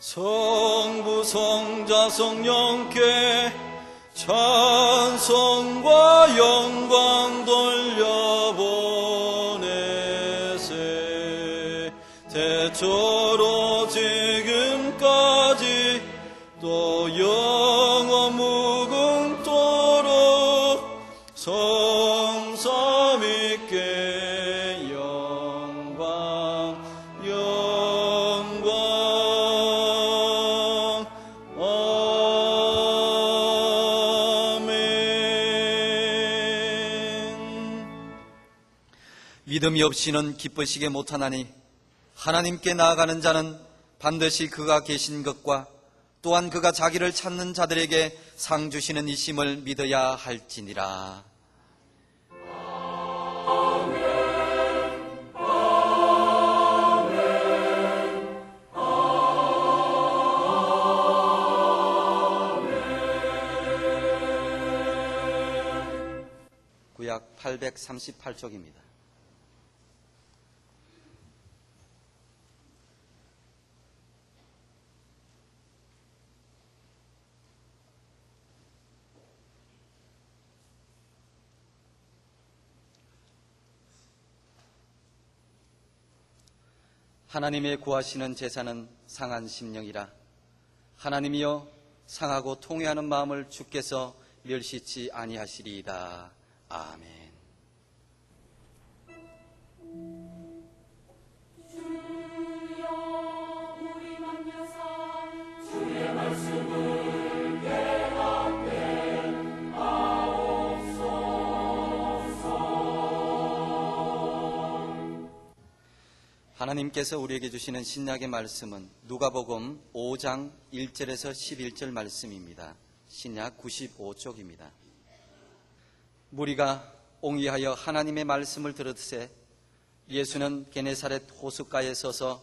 성부 성자 성령께 찬송과 영광 믿음이 없이는 기쁘시게 못하나니 하나님께 나아가는 자는 반드시 그가 계신 것과 또한 그가 자기를 찾는 자들에게 상 주시는 이심을 믿어야 할지니라. 구약 838쪽입니다. 하나님의 구하시는 제사는 상한 심령이라 하나님이여 상하고 통회하는 마음을 주께서 멸시치 아니하시리이다. 아멘. 하나님께서 우리에게 주시는 신약의 말씀은 누가복음 5장 1절에서 11절 말씀입니다. 신약 95쪽입니다. 무리가 옹이하여 하나님의 말씀을 들으세 예수는 게네사렛 호숫가에 서서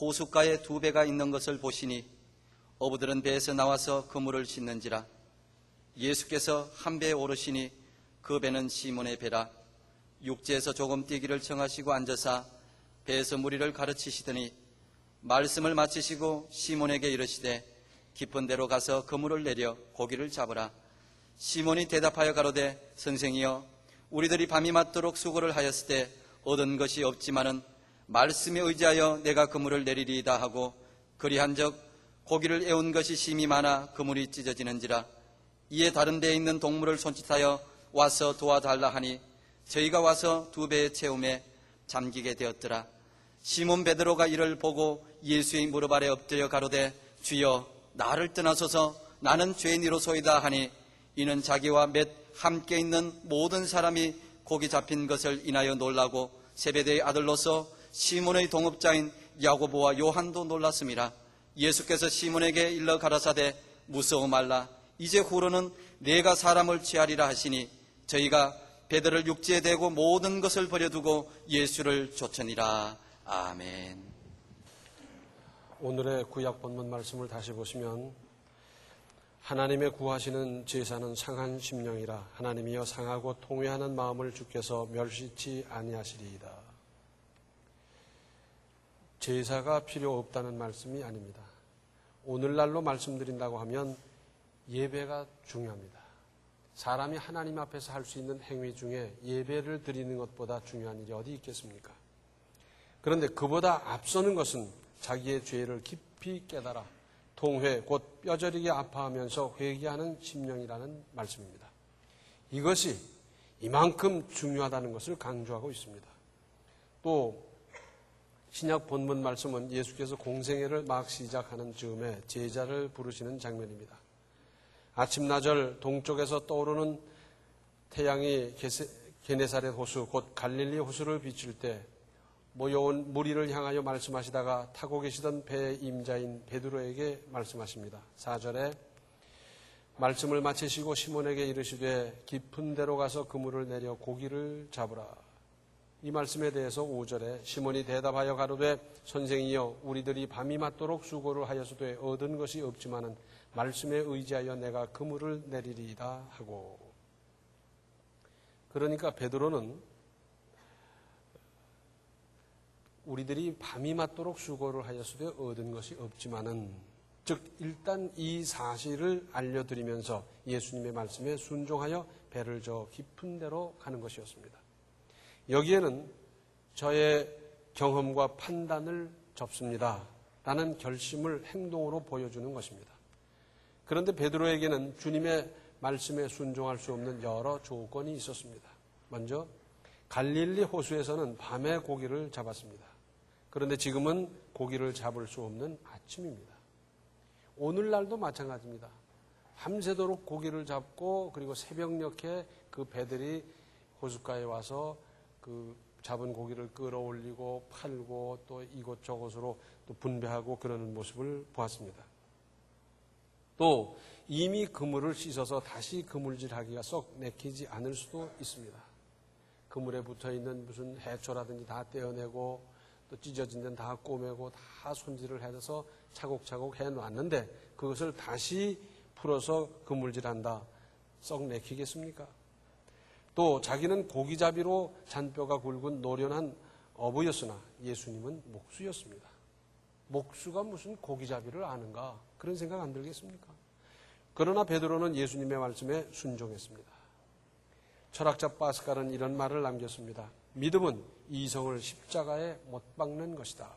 호숫가에 두 배가 있는 것을 보시니 어부들은 배에서 나와서 그물을 씻는지라 예수께서 한 배에 오르시니 그 배는 시몬의 배라 육지에서 조금 뛰기를 청하시고 앉으사 배에서 무리를 가르치시더니 말씀을 마치시고 시몬에게 이르시되 깊은 데로 가서 그물을 내려 고기를 잡으라. 시몬이 대답하여 가로되 선생이여 우리들이 밤이 맞도록 수고를 하였을 때 얻은 것이 없지만은 말씀에 의지하여 내가 그물을 내리리이다 하고 그리한적 고기를 애운 것이 심이 많아 그물이 찢어지는지라. 이에 다른 데에 있는 동물을 손짓하여 와서 도와달라 하니 저희가 와서 두 배의 채움에 잠기게 되었더라 시몬 베드로가 이를 보고 예수의 무릎 아래 엎드려 가로되 주여 나를 떠나소서. 나는 죄인이로소이다 하니 이는 자기와 몇 함께 있는 모든 사람이 고기 잡힌 것을 인하여 놀라고 세베대의 아들로서 시몬의 동업자인 야고보와 요한도 놀랐습니다. 예수께서 시몬에게 일러 가라사대 무서워 말라. 이제 후로는 내가 사람을 취하리라 하시니 저희가 베드를 육지에 대고 모든 것을 버려두고 예수를 쫓으니라 아멘. 오늘의 구약 본문 말씀을 다시 보시면 하나님의 구하시는 제사는 상한 심령이라 하나님이여 상하고 통회하는 마음을 주께서 멸시치 아니하시리이다. 제사가 필요 없다는 말씀이 아닙니다. 오늘날로 말씀드린다고 하면 예배가 중요합니다. 사람이 하나님 앞에서 할 수 있는 행위 중에 예배를 드리는 것보다 중요한 일이 어디 있겠습니까? 그런데 그보다 앞서는 것은 자기의 죄를 깊이 깨달아 통회 곧 뼈저리게 아파하면서 회개하는 심령이라는 말씀입니다. 이것이 이만큼 중요하다는 것을 강조하고 있습니다. 또 신약 본문 말씀은 예수께서 공생애를 막 시작하는 즈음에 제자를 부르시는 장면입니다. 아침나절 동쪽에서 떠오르는 태양이 게네사렛 호수 곧 갈릴리 호수를 비출 때 모여온 무리를 향하여 말씀하시다가 타고 계시던 배의 임자인 베드로에게 말씀하십니다. 4절에 말씀을 마치시고 시몬에게 이르시되 깊은 데로 가서 그물을 내려 고기를 잡으라. 이 말씀에 대해서 5절에 시몬이 대답하여 가로되 선생이여 우리들이 밤이 맞도록 수고를 하여서도 얻은 것이 없지만은 말씀에 의지하여 내가 그물을 내리리이다 하고 그러니까 베드로는 우리들이 밤이 맞도록 수고를 하였으되 얻은 것이 없지만은 즉 일단 이 사실을 알려드리면서 예수님의 말씀에 순종하여 배를 저 깊은 데로 가는 것이었습니다. 여기에는 저의 경험과 판단을 접습니다. 라는 결심을 행동으로 보여주는 것입니다. 그런데 베드로에게는 주님의 말씀에 순종할 수 없는 여러 조건이 있었습니다. 먼저 갈릴리 호수에서는 밤에 고기를 잡았습니다. 그런데 지금은 고기를 잡을 수 없는 아침입니다. 오늘날도 마찬가지입니다. 밤새도록 고기를 잡고 그리고 새벽녘에 그 배들이 호숫가에 와서 그 잡은 고기를 끌어올리고 팔고 또 이곳저곳으로 또 분배하고 그러는 모습을 보았습니다. 또 이미 그물을 씻어서 다시 그물질하기가 썩 내키지 않을 수도 있습니다. 그물에 붙어 있는 무슨 해초라든지 다 떼어내고 또 찢어진 데는 다 꼬매고 다 손질을 해서 차곡차곡 해 놨는데 그것을 다시 풀어서 그물질한다. 썩 내키겠습니까? 또 자기는 고기잡이로 잔뼈가 굵은 노련한 어부였으나 예수님은 목수였습니다. 목수가 무슨 고기잡이를 아는가? 그런 생각 안 들겠습니까? 그러나 베드로는 예수님의 말씀에 순종했습니다. 철학자 파스칼은 이런 말을 남겼습니다. 믿음은 이성을 십자가에 못 박는 것이다.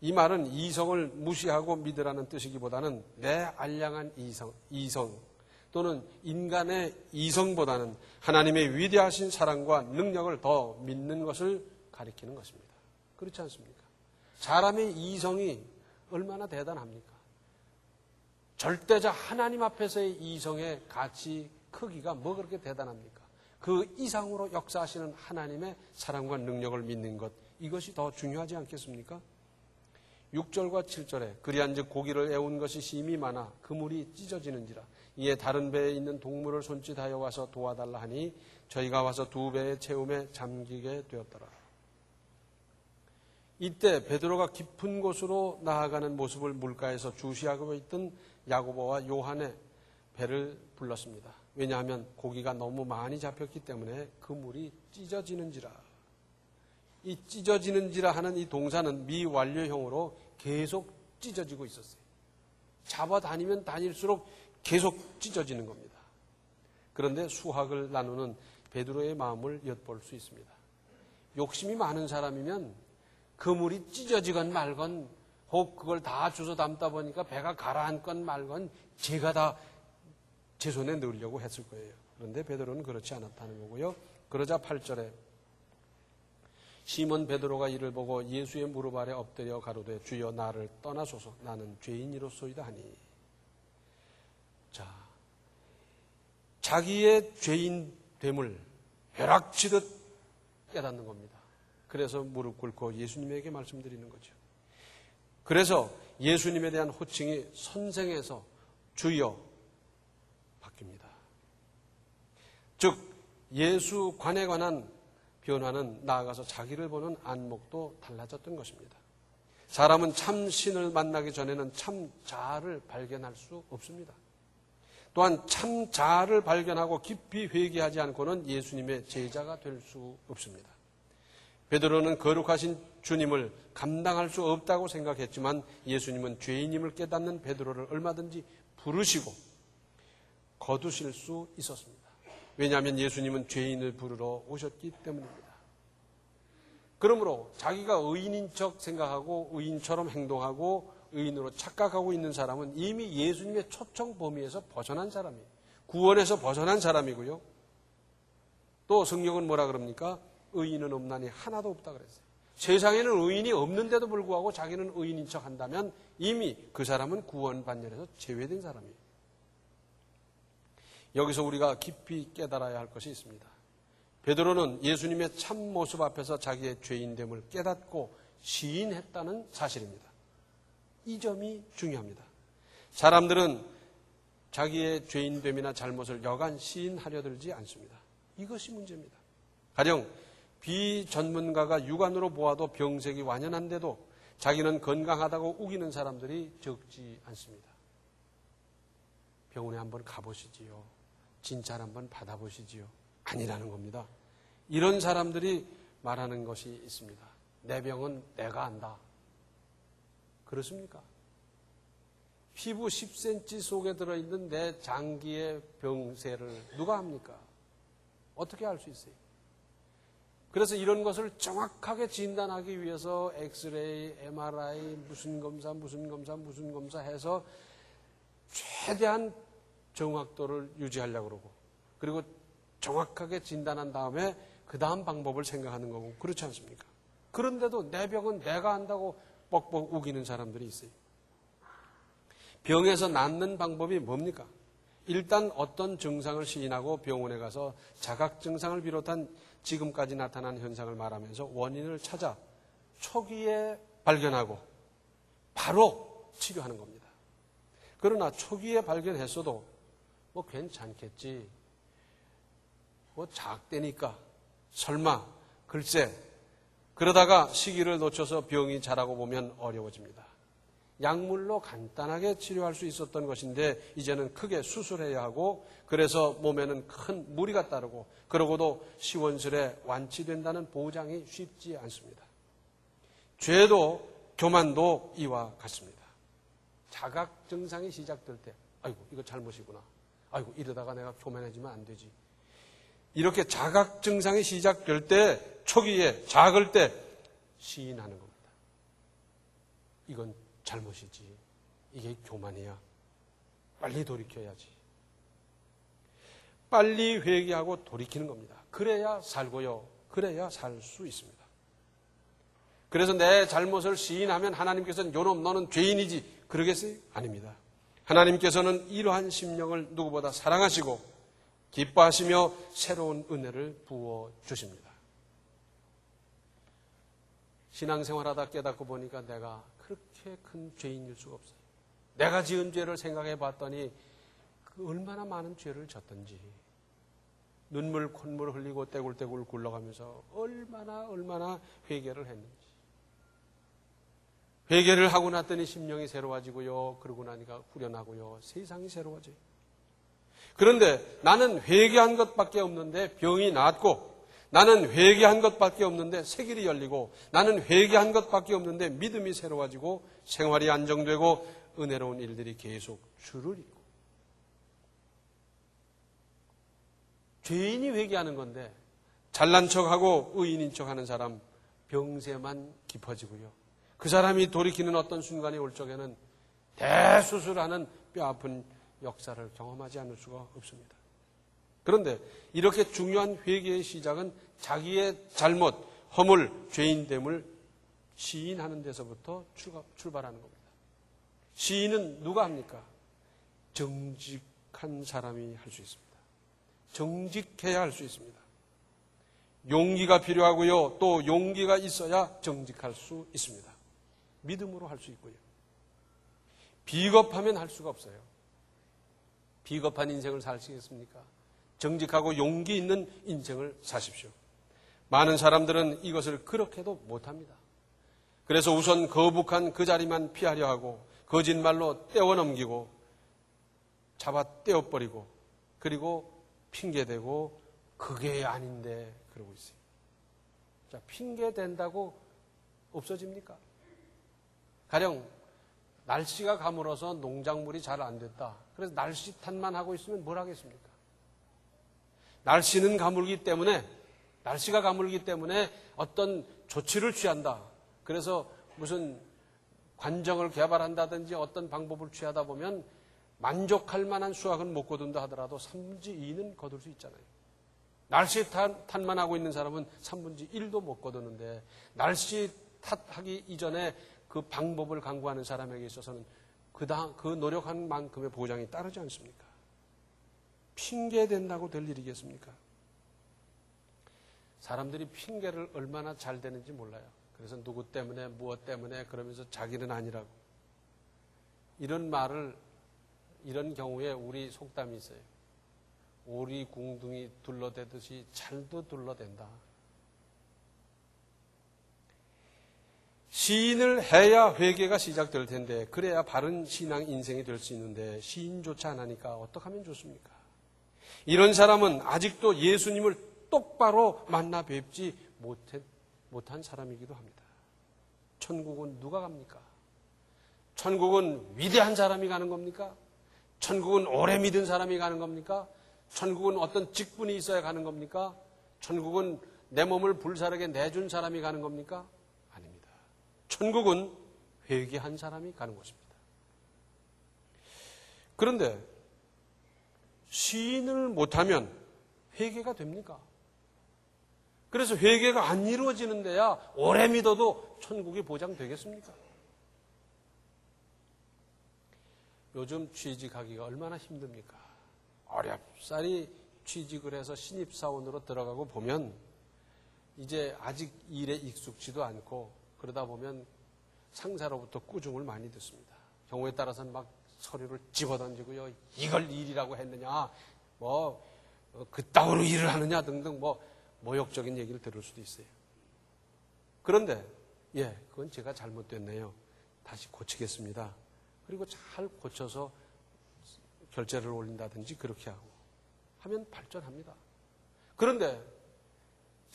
이 말은 이성을 무시하고 믿으라는 뜻이기보다는 내 알량한 이성, 이성 또는 인간의 이성보다는 하나님의 위대하신 사랑과 능력을 더 믿는 것을 가리키는 것입니다. 그렇지 않습니까? 사람의 이성이 얼마나 대단합니까? 절대자 하나님 앞에서의 이성의 가치 크기가 뭐 그렇게 대단합니까? 그 이상으로 역사하시는 하나님의 사랑과 능력을 믿는 것 이것이 더 중요하지 않겠습니까? 6절과 7절에 그리한즉 고기를 애운 것이 심이 많아 그물이 찢어지는지라 이에 다른 배에 있는 동물을 손짓하여 와서 도와달라 하니 저희가 와서 두 배의 채움에 잠기게 되었더라. 이때 베드로가 깊은 곳으로 나아가는 모습을 물가에서 주시하고 있던 야고보와 요한의 배를 불렀습니다. 왜냐하면 고기가 너무 많이 잡혔기 때문에 그 물이 찢어지는지라. 이 찢어지는지라 하는 이 동사는 미완료형으로 계속 찢어지고 있었어요. 잡아다니면 다닐수록 계속 찢어지는 겁니다. 그런데 수학을 나누는 베드로의 마음을 엿볼 수 있습니다. 욕심이 많은 사람이면 그물이 찢어지건 말건 혹 그걸 다 주워 담다 보니까 배가 가라앉건 말건 제가 다 제 손에 넣으려고 했을 거예요. 그런데 베드로는 그렇지 않았다는 거고요. 그러자 8절에 시몬 베드로가 이를 보고 예수의 무릎 아래 엎드려 가로되 주여 나를 떠나소서 나는 죄인이로소이다 하니 자 자기의 죄인 됨을 벼락치듯 깨닫는 겁니다. 그래서 무릎 꿇고 예수님에게 말씀드리는 거죠. 그래서 예수님에 대한 호칭이 선생에서 주여 바뀝니다. 즉 예수 관에 관한 변화는 나아가서 자기를 보는 안목도 달라졌던 것입니다. 사람은 참 신을 만나기 전에는 참 자아를 발견할 수 없습니다. 또한 참 자아를 발견하고 깊이 회개하지 않고는 예수님의 제자가 될 수 없습니다. 베드로는 거룩하신 주님을 감당할 수 없다고 생각했지만 예수님은 죄인임을 깨닫는 베드로를 얼마든지 부르시고 거두실 수 있었습니다. 왜냐하면 예수님은 죄인을 부르러 오셨기 때문입니다. 그러므로 자기가 의인인 척 생각하고 의인처럼 행동하고 의인으로 착각하고 있는 사람은 이미 예수님의 초청 범위에서 벗어난 사람이에요. 구원에서 벗어난 사람이고요. 또 성경은 뭐라 그럽니까? 의인은 없나니 하나도 없다 그랬어요. 세상에는 의인이 없는데도 불구하고 자기는 의인인 척 한다면 이미 그 사람은 구원 반열에서 제외된 사람이에요. 여기서 우리가 깊이 깨달아야 할 것이 있습니다. 베드로는 예수님의 참 모습 앞에서 자기의 죄인됨을 깨닫고 시인했다는 사실입니다. 이 점이 중요합니다. 사람들은 자기의 죄인됨이나 잘못을 여간 시인하려 들지 않습니다. 이것이 문제입니다. 가령 비전문가가 육안으로 보아도 병색이 완연한데도 자기는 건강하다고 우기는 사람들이 적지 않습니다. 병원에 한번 가보시지요. 진찰 한번 받아보시지요. 아니라는 겁니다. 이런 사람들이 말하는 것이 있습니다. 내 병은 내가 안다. 그렇습니까? 피부 10cm 속에 들어있는 내 장기의 병세를 누가 합니까? 어떻게 알 수 있어요? 그래서 이런 것을 정확하게 진단하기 위해서 엑스레이, MRI, 무슨 검사, 무슨 검사, 무슨 검사 해서 최대한 정확도를 유지하려고 그러고 그리고 정확하게 진단한 다음에 그 다음 방법을 생각하는 거고 그렇지 않습니까? 그런데도 내 병은 내가 안다고 뻑뻑 우기는 사람들이 있어요. 병에서 낫는 방법이 뭡니까? 일단 어떤 증상을 시인하고 병원에 가서 자각 증상을 비롯한 지금까지 나타난 현상을 말하면서 원인을 찾아 초기에 발견하고 바로 치료하는 겁니다. 그러나 초기에 발견했어도 뭐 괜찮겠지. 뭐 작대니까 설마 글쎄 그러다가 시기를 놓쳐서 병이 자라고 보면 어려워집니다. 약물로 간단하게 치료할 수 있었던 것인데 이제는 크게 수술해야 하고 그래서 몸에는 큰 무리가 따르고 그러고도 시원스레 완치된다는 보장이 쉽지 않습니다. 죄도 교만도 이와 같습니다. 자각 증상이 시작될 때 아이고 이거 잘못이구나. 아이고 이러다가 내가 교만해지면 안 되지. 이렇게 자각 증상이 시작될 때 초기에 작을 때 시인하는 겁니다. 이건 잘못이지. 이게 교만이야. 빨리 돌이켜야지. 빨리 회개하고 돌이키는 겁니다. 그래야 살고요. 그래야 살 수 있습니다. 그래서 내 잘못을 시인하면 하나님께서는 요놈 너는 죄인이지 그러겠어요? 아닙니다. 하나님께서는 이러한 심령을 누구보다 사랑하시고 기뻐하시며 새로운 은혜를 부어 주십니다. 신앙생활하다 깨닫고 보니까 내가 그렇게 큰 죄인일 수가 없어요. 내가 지은 죄를 생각해 봤더니 그 얼마나 많은 죄를 졌던지 눈물 콧물 흘리고 떼굴떼굴 굴러가면서 얼마나 얼마나 회개를 했는지 회개를 하고 났더니 심령이 새로워지고요. 그러고 나니까 후련하고요. 세상이 새로워져요. 그런데 나는 회개한 것밖에 없는데 병이 낫고 나는 회개한 것밖에 없는데 세길이 열리고 나는 회개한 것밖에 없는데 믿음이 새로워지고 생활이 안정되고 은혜로운 일들이 계속 줄을 잇고 죄인이 회개하는 건데 잘난 척하고 의인인 척하는 사람 병세만 깊어지고요. 그 사람이 돌이키는 어떤 순간이 올 적에는 대수술하는 뼈아픈 역사를 경험하지 않을 수가 없습니다. 그런데 이렇게 중요한 회개의 시작은 자기의 잘못, 허물, 죄인됨을 시인하는 데서부터 출발하는 겁니다. 시인은 누가 합니까? 정직한 사람이 할 수 있습니다. 정직해야 할 수 있습니다. 용기가 필요하고요. 또 용기가 있어야 정직할 수 있습니다. 믿음으로 할 수 있고요. 비겁하면 할 수가 없어요. 비겁한 인생을 사시겠습니까? 정직하고 용기 있는 인생을 사십시오. 많은 사람들은 이것을 그렇게도 못합니다. 그래서 우선 거북한 그 자리만 피하려 하고 거짓말로 떼어넘기고 잡아 떼어버리고 그리고 핑계대고 그게 아닌데 그러고 있어요. 자, 핑계댄다고 없어집니까? 가령 날씨가 가물어서 농작물이 잘 안 됐다. 그래서 날씨 탓만 하고 있으면 뭘 하겠습니까? 날씨는 가물기 때문에 날씨가 가물기 때문에 어떤 조치를 취한다. 그래서 무슨 관정을 개발한다든지 어떤 방법을 취하다 보면 만족할 만한 수확은 못 거둔다 하더라도 3분지 2는 거둘 수 있잖아요. 날씨 탓만 하고 있는 사람은 3분지 1도 못 거두는데 날씨 탓하기 이전에 그 방법을 강구하는 사람에게 있어서는 그, 다, 그 노력한 만큼의 보장이 따르지 않습니까? 핑계 된다고 될 일이겠습니까? 사람들이 핑계를 얼마나 잘 되는지 몰라요. 그래서 누구 때문에, 무엇 때문에 그러면서 자기는 아니라고. 이런 말을, 이런 경우에 우리 속담이 있어요. 오리 궁둥이 둘러대듯이 잘도 둘러댄다. 시인을 해야 회개가 시작될 텐데 그래야 바른 신앙 인생이 될 수 있는데 시인조차 안 하니까 어떡하면 좋습니까? 이런 사람은 아직도 예수님을 똑바로 만나 뵙지 못한 사람이기도 합니다. 천국은 누가 갑니까? 천국은 위대한 사람이 가는 겁니까? 천국은 오래 믿은 사람이 가는 겁니까? 천국은 어떤 직분이 있어야 가는 겁니까? 천국은 내 몸을 불사르게 내준 사람이 가는 겁니까? 천국은 회개한 사람이 가는 곳입니다. 그런데 시인을 못하면 회개가 됩니까? 그래서 회개가 안 이루어지는 데야 오래 믿어도 천국이 보장되겠습니까? 요즘 취직하기가 얼마나 힘듭니까? 어렵사리 취직을 해서 신입사원으로 들어가고 보면 이제 아직 일에 익숙지도 않고 그러다 보면 상사로부터 꾸중을 많이 듣습니다. 경우에 따라서는 막 서류를 집어던지고요. 이걸 일이라고 했느냐, 뭐, 어, 그따위로 일을 하느냐 등등 뭐, 모욕적인 얘기를 들을 수도 있어요. 그런데, 예, 그건 제가 잘못됐네요. 다시 고치겠습니다. 그리고 잘 고쳐서 결제를 올린다든지 그렇게 하고 하면 발전합니다. 그런데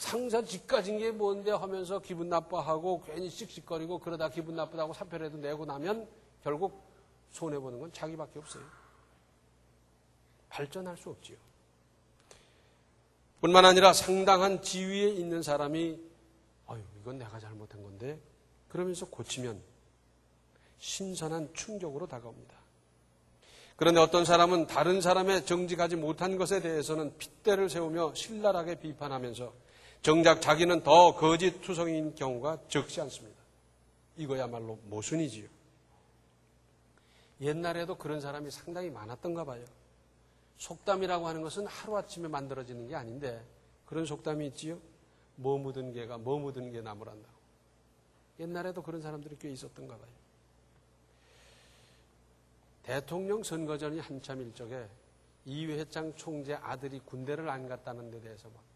상사 집까진 게 뭔데 하면서 기분 나빠하고 괜히 씩씩거리고 그러다 기분 나쁘다고 사표라도 내고 나면 결국 손해보는 건 자기밖에 없어요. 발전할 수 없지요. 뿐만 아니라 상당한 지위에 있는 사람이 아유 이건 내가 잘못한 건데 그러면서 고치면 신선한 충격으로 다가옵니다. 그런데 어떤 사람은 다른 사람의 정직하지 못한 것에 대해서는 핏대를 세우며 신랄하게 비판하면서 정작 자기는 더 거짓 투성인 경우가 적지 않습니다. 이거야말로 모순이지요. 옛날에도 그런 사람이 상당히 많았던가 봐요. 속담이라고 하는 것은 하루아침에 만들어지는 게 아닌데 그런 속담이 있지요. 뭐 묻은 개가 뭐 묻은 개 나무란다고. 옛날에도 그런 사람들이 꽤 있었던가 봐요. 대통령 선거 전이 한참 일적에 이회창 총재 아들이 군대를 안 갔다는 데 대해서 막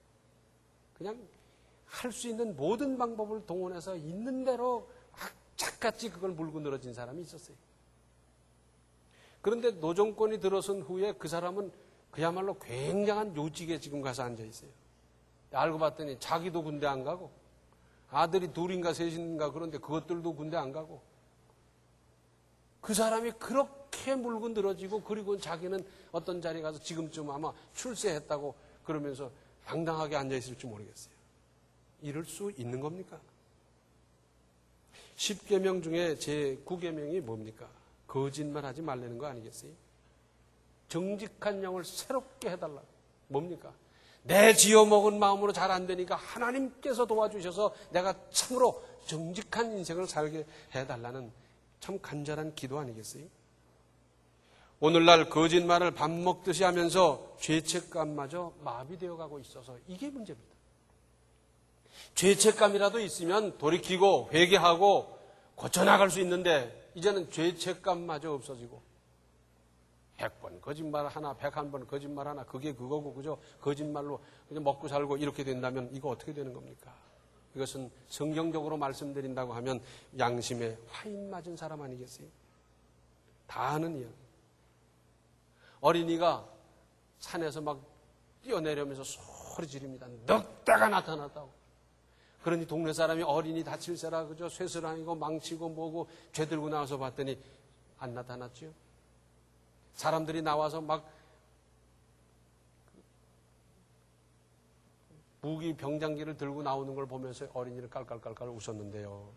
그냥 할 수 있는 모든 방법을 동원해서 있는 대로 악착같이 그걸 물고 늘어진 사람이 있었어요. 그런데 노정권이 들어선 후에 그 사람은 그야말로 굉장한 요직에 지금 가서 앉아 있어요. 알고 봤더니 자기도 군대 안 가고 아들이 둘인가 셋인가 그런데 그것들도 군대 안 가고 그 사람이 그렇게 물고 늘어지고 그리고 자기는 어떤 자리에 가서 지금쯤 아마 출세했다고 그러면서 당당하게 앉아 있을지 모르겠어요. 이럴 수 있는 겁니까? 10계명 중에 제 9계명이 뭡니까? 거짓말 하지 말라는 거 아니겠어요? 정직한 영을 새롭게 해달라. 뭡니까? 내 지어먹은 마음으로 잘 안 되니까 하나님께서 도와주셔서 내가 참으로 정직한 인생을 살게 해달라는 참 간절한 기도 아니겠어요? 오늘날 거짓말을 밥 먹듯이 하면서 죄책감마저 마비되어 가고 있어서 이게 문제입니다. 죄책감이라도 있으면 돌이키고 회개하고 고쳐나갈 수 있는데 이제는 죄책감마저 없어지고 100번 거짓말 하나, 101번 거짓말 하나, 그게 그거고, 그죠? 거짓말로 그냥 먹고 살고 이렇게 된다면 이거 어떻게 되는 겁니까? 이것은 성경적으로 말씀드린다고 하면 양심에 화인 맞은 사람 아니겠어요? 다 아는 이야기. 어린이가 산에서 막 뛰어내려면서 소리 지릅니다. 넉대가 나타났다고. 그러니 동네 사람이 어린이 다칠세라 그죠? 쇠슬아니고 망치고 뭐고 죄 들고 나와서 봤더니 안 나타났죠. 사람들이 나와서 막 무기 병장기를 들고 나오는 걸 보면서 어린이를 깔깔깔깔 웃었는데요.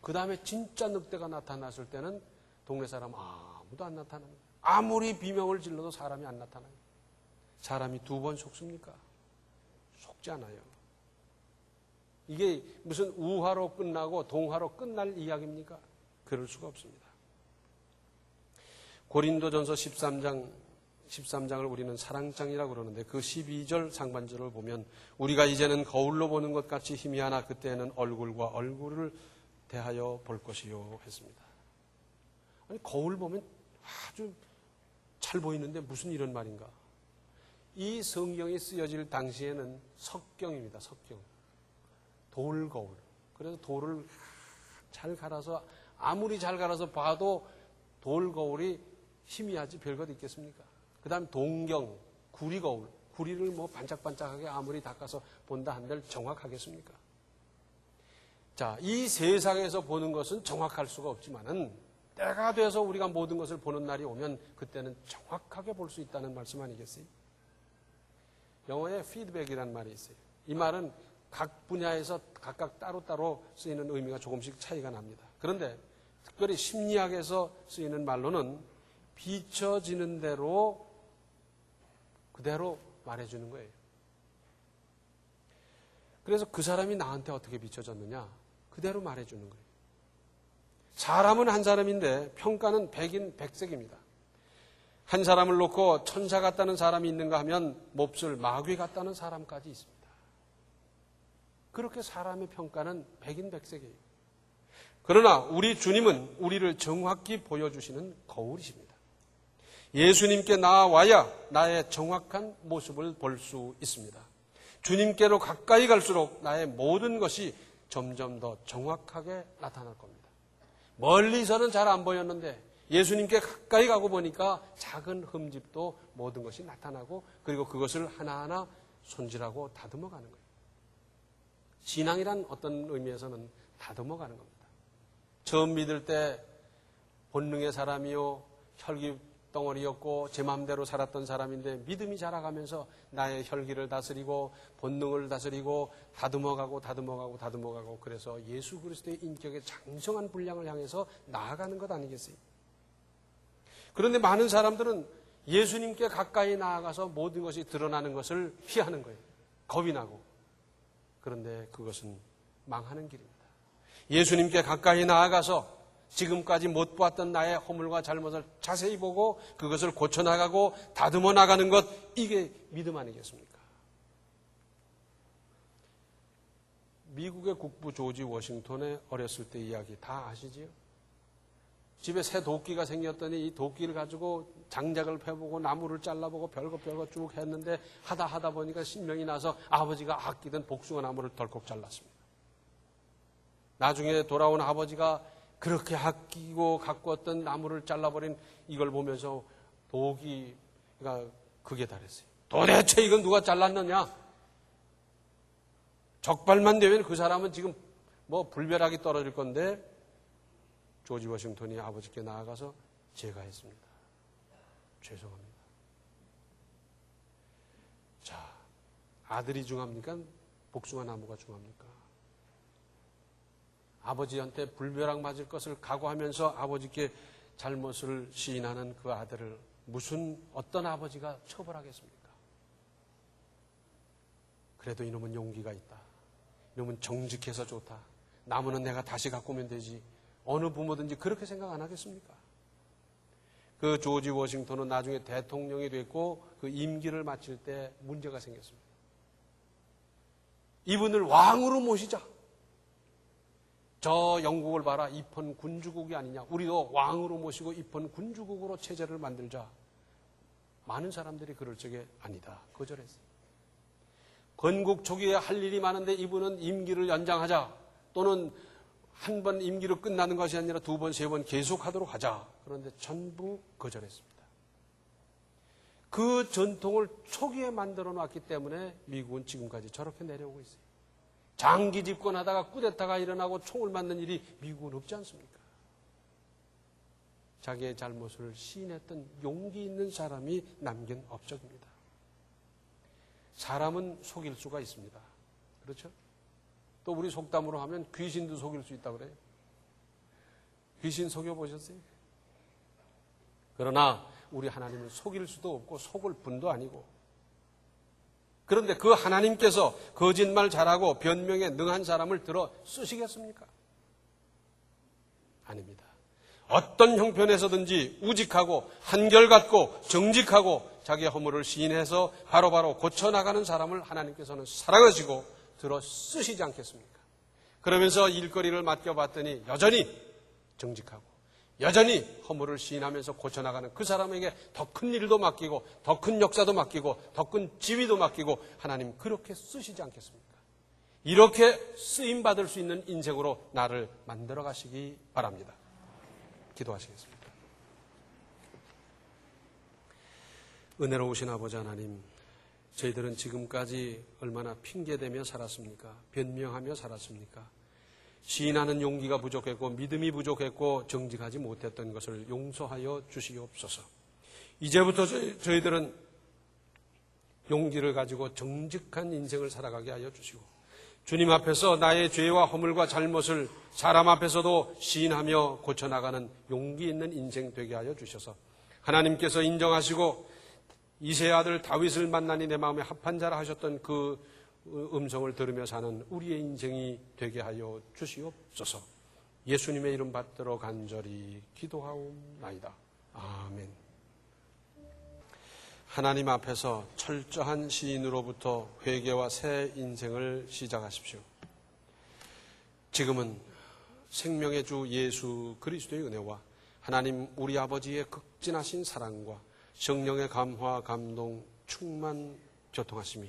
그 다음에 진짜 늑대가 나타났을 때는 동네 사람 아무도 안 나타납니다. 아무리 비명을 질러도 사람이 안 나타나요. 사람이 두 번 속습니까? 속지 않아요. 이게 무슨 우화로 끝나고 동화로 끝날 이야기입니까? 그럴 수가 없습니다. 고린도전서 13장 13장을 우리는 사랑장이라고 그러는데 그 12절 상반절을 보면 우리가 이제는 거울로 보는 것 같이 희미하나 그때는 얼굴과 얼굴을 대하여 볼 것이요 했습니다. 아니 거울 보면 아주 잘 보이는데 무슨 이런 말인가? 이 성경이 쓰여질 당시에는 석경입니다. 석경. 돌 거울. 그래서 돌을 잘 갈아서 아무리 잘 갈아서 봐도 돌 거울이 희미하지 별것 있겠습니까? 그 다음 동경, 구리 거울. 구리를 뭐 반짝반짝하게 아무리 닦아서 본다 한들 정확하겠습니까? 자, 이 세상에서 보는 것은 정확할 수가 없지만은 때가 돼서 우리가 모든 것을 보는 날이 오면 그때는 정확하게 볼 수 있다는 말씀 아니겠어요? 영어에 피드백이라는 말이 있어요. 이 말은 각 분야에서 각각 따로따로 쓰이는 의미가 조금씩 차이가 납니다. 그런데 특별히 심리학에서 쓰이는 말로는 비춰지는 대로 그대로 말해주는 거예요. 그래서 그 사람이 나한테 어떻게 비춰졌느냐? 그대로 말해주는 거예요. 사람은 한 사람인데 평가는 백인 백색입니다. 한 사람을 놓고 천사 같다는 사람이 있는가 하면 몹쓸 마귀 같다는 사람까지 있습니다. 그렇게 사람의 평가는 백인 백색이에요. 그러나 우리 주님은 우리를 정확히 보여주시는 거울이십니다. 예수님께 나와야 나의 정확한 모습을 볼 수 있습니다. 주님께로 가까이 갈수록 나의 모든 것이 점점 더 정확하게 나타날 겁니다. 멀리서는 잘 안 보였는데 예수님께 가까이 가고 보니까 작은 흠집도 모든 것이 나타나고 그리고 그것을 하나하나 손질하고 다듬어 가는 거예요. 신앙이란 어떤 의미에서는 다듬어 가는 겁니다. 처음 믿을 때 본능의 사람이요, 혈기 덩어리였고 제 마음대로 살았던 사람인데 믿음이 자라가면서 나의 혈기를 다스리고 본능을 다스리고 다듬어가고 다듬어가고 다듬어가고 그래서 예수 그리스도의 인격의 장성한 분량을 향해서 나아가는 것 아니겠어요? 그런데 많은 사람들은 예수님께 가까이 나아가서 모든 것이 드러나는 것을 피하는 거예요. 겁이 나고. 그런데 그것은 망하는 길입니다. 예수님께 가까이 나아가서 지금까지 못 보았던 나의 허물과 잘못을 자세히 보고 그것을 고쳐나가고 다듬어 나가는 것, 이게 믿음 아니겠습니까? 미국의 국부 조지 워싱턴의 어렸을 때 이야기 다 아시지요? 집에 새 도끼가 생겼더니 이 도끼를 가지고 장작을 펴보고 나무를 잘라보고 별거 별거 쭉 했는데 하다 하다 보니까 신명이 나서 아버지가 아끼던 복숭아 나무를 덜컥 잘랐습니다. 나중에 돌아온 아버지가 그렇게 아끼고 갖고 왔던 나무를 잘라버린 이걸 보면서 도기가 극에 달했어요. 도대체 이건 누가 잘랐느냐? 적발만 되면 그 사람은 지금 뭐 불벼락이 떨어질 건데 조지 워싱턴이 아버지께 나아가서 제가 했습니다. 죄송합니다. 자, 아들이 중합니까? 복숭아 나무가 중합니까? 아버지한테 불벼락 맞을 것을 각오하면서 아버지께 잘못을 시인하는 그 아들을 무슨 어떤 아버지가 처벌하겠습니까? 그래도 이놈은 용기가 있다. 이놈은 정직해서 좋다. 나무는 내가 다시 오면 되지. 어느 부모든지 그렇게 생각 안 하겠습니까? 그 조지 워싱턴은 나중에 대통령이 됐고 그 임기를 마칠 때 문제가 생겼습니다. 이분을 왕으로 모시자. 저 영국을 봐라. 입헌 군주국이 아니냐. 우리도 왕으로 모시고 입헌 군주국으로 체제를 만들자. 많은 사람들이 그럴 적에 아니다. 거절했어요. 건국 초기에 할 일이 많은데 이분은 임기를 연장하자. 또는 한 번 임기로 끝나는 것이 아니라 두 번, 세 번 계속 하도록 하자. 그런데 전부 거절했습니다. 그 전통을 초기에 만들어 놨기 때문에 미국은 지금까지 저렇게 내려오고 있어요. 장기 집권하다가 쿠데타가 일어나고 총을 맞는 일이 미국은 없지 않습니까? 자기의 잘못을 시인했던 용기 있는 사람이 남긴 업적입니다. 사람은 속일 수가 있습니다. 그렇죠? 또 우리 속담으로 하면 귀신도 속일 수 있다 그래요. 귀신 속여 보셨어요? 그러나 우리 하나님은 속일 수도 없고 속을 분도 아니고 그런데 그 하나님께서 거짓말 잘하고 변명에 능한 사람을 들어 쓰시겠습니까? 아닙니다. 어떤 형편에서든지 우직하고 한결같고 정직하고 자기의 허물을 시인해서 바로바로 고쳐나가는 사람을 하나님께서는 사랑하시고 들어 쓰시지 않겠습니까? 그러면서 일거리를 맡겨봤더니 여전히 정직하고 여전히 허물을 시인하면서 고쳐나가는 그 사람에게 더 큰 일도 맡기고 더 큰 역사도 맡기고 더 큰 지위도 맡기고 하나님 그렇게 쓰시지 않겠습니까? 이렇게 쓰임 받을 수 있는 인생으로 나를 만들어 가시기 바랍니다. 기도하시겠습니다. 은혜로우신 아버지 하나님, 저희들은 지금까지 얼마나 핑계대며 살았습니까? 변명하며 살았습니까? 시인하는 용기가 부족했고 믿음이 부족했고 정직하지 못했던 것을 용서하여 주시옵소서. 이제부터 저희, 저희 들은 용기를 가지고 정직한 인생을 살아가게 하여 주시고 주님 앞에서 나의 죄와 허물과 잘못을 사람 앞에서도 시인하며 고쳐나가는 용기 있는 인생 되게 하여 주셔서 하나님께서 인정하시고 이세 아들 다윗을 만나니 내 마음에 합한 자라 하셨던 그 음성을 들으며 사는 우리의 인생이 되게 하여 주시옵소서. 예수님의 이름 받들어 간절히 기도하옵나이다. 아멘. 하나님 앞에서 철저한 시인으로부터 회개와 새 인생을 시작하십시오. 지금은 생명의 주 예수 그리스도의 은혜와 하나님 우리 아버지의 극진하신 사랑과 성령의 감화, 감동, 충만, 교통하심이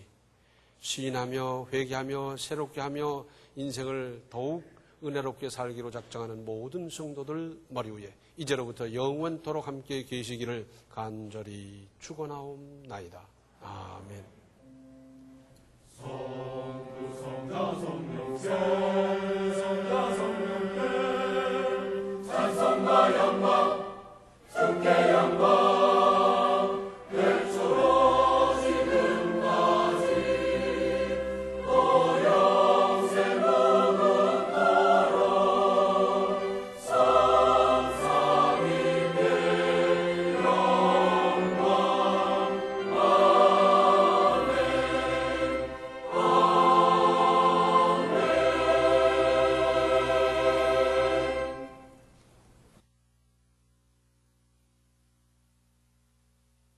시인하며 회개하며 새롭게 하며 인생을 더욱 은혜롭게 살기로 작정하는 모든 성도들 머리 위에 이제로부터 영원토록 함께 계시기를 간절히 축원하옵나이다. 아멘. 찬송과 영광 주께 영광